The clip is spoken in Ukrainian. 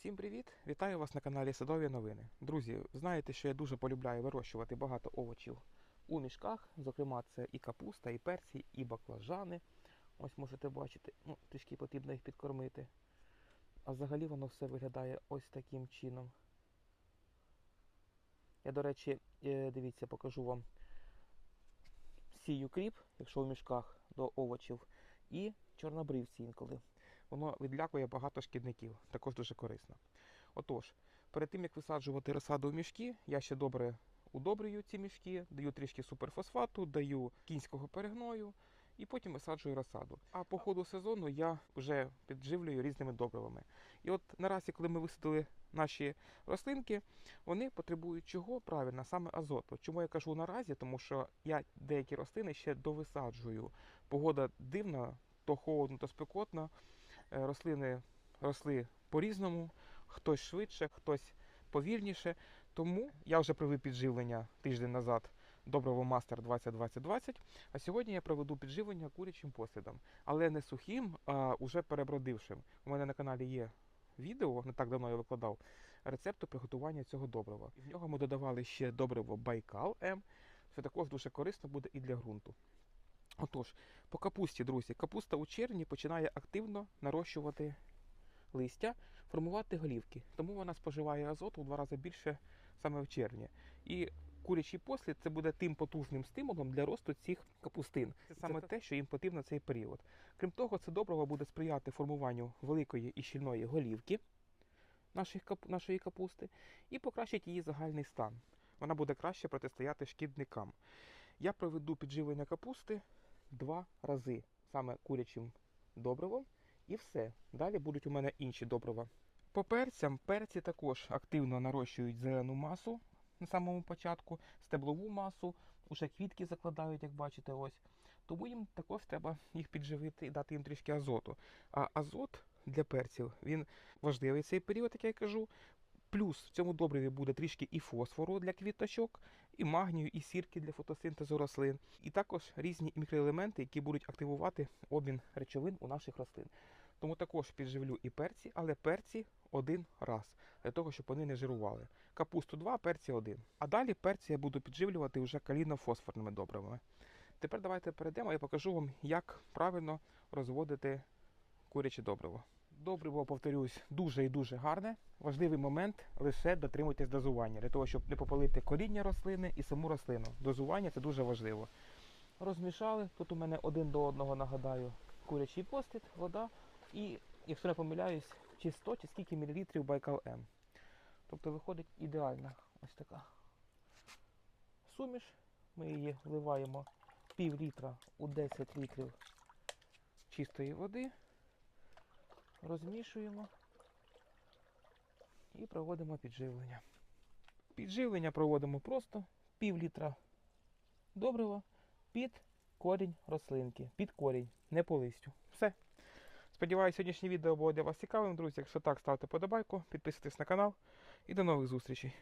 Всім привіт! Вітаю вас на каналі Садові новини. Друзі, знаєте, що я дуже полюбляю вирощувати багато овочів у мішках. Зокрема, це і капуста, і перці, і баклажани. Ось можете бачити, ну, трішки потрібно їх підкормити. А взагалі воно все виглядає ось таким чином. Я, до речі, е, дивіться, покажу вам сію кріп, якщо у мішках до овочів, і чорнобривці інколи. Воно відлякує багато шкідників, також дуже корисно. Отож, перед тим як висаджувати розсаду в мішки, я ще добре удобрюю ці мішки, даю трішки суперфосфату, даю кінського перегною і потім висаджую розсаду. А по ходу сезону я вже підживлюю різними добривами. І от наразі, коли ми висадили наші рослинки, вони потребують чого правильно, саме азоту. Чому я кажу наразі? Тому що я деякі рослини ще довисаджую. Погода дивна, то холодно, то спекотно. Е, Рослини росли по-різному, хтось швидше, хтось повільніше. Тому я вже провів підживлення тиждень назад доброво Мастер 2020 А сьогодні я проведу підживлення курячим послідом, але не сухим, а уже перебродившим. У мене на каналі є відео, не так давно я викладав рецепту приготування цього добрива. І в нього ми додавали ще добриво Байкал М, що також дуже корисно буде і для ґрунту. Отож, по капусті, друзі, капуста у червні починає активно нарощувати листя, формувати голівки. Тому вона споживає азоту в два рази більше саме в червні. І курячий послід це буде тим потужним стимулом для росту цих капустин. Це саме те, що їм потрібно в цей період. Крім того, це добриво буде сприяти формуванню великої і щільної голівки наших нашої капусти і покращить її загальний стан. Вона буде краще протистояти шкідникам. Я проведу підживлення капусти два рази саме курячим добривом, і все. Далі будуть у мене інші добрива. По перцям, перці також активно нарощують зелену масу на самому початку, стеблову масу, уже квітки закладають, як бачите, ось. Тому їм також треба їх підживити і дати їм трішки азоту. А азот для перців він важливий цей період, як я кажу. Плюс в цьому добриві буде трішки і фосфору для квіточок, і магнію, і сірки для фотосинтезу рослин, і також різні мікроелементи, які будуть активувати обмін речовин у наших рослин. Тому також підживлю і перці, але перці один раз, для того, щоб вони не жирували. Капусту два, перці один. А далі перці я буду підживлювати вже каліно-фосфорними добривами. Тепер давайте перейдемо, я покажу вам, як правильно розводити куряче добриво. Добриво, повторюсь, дуже і дуже гарне. Важливий момент лише дотримуйтесь дозування, для того, щоб не попалити коріння рослини і саму рослину. Дозування це дуже важливо. Розмішали. Тут у мене один до одного нагадаю курячий постід, вода і, якщо не помиляюсь, чи 100, чи скільки мілілітрів Байкал М. Тобто виходить ідеальна ось така суміш. Ми її вливаємо пів літра у 10 літрів чистої води розмішуємо і проводимо підживлення. Підживлення проводимо просто пів літра добрива під корінь рослинки, під корінь, не по листю. Все. Сподіваюся, сьогоднішнє відео було для вас цікавим, друзі. Якщо так, ставте подобайку, підписуйтесь на канал і до нових зустрічей.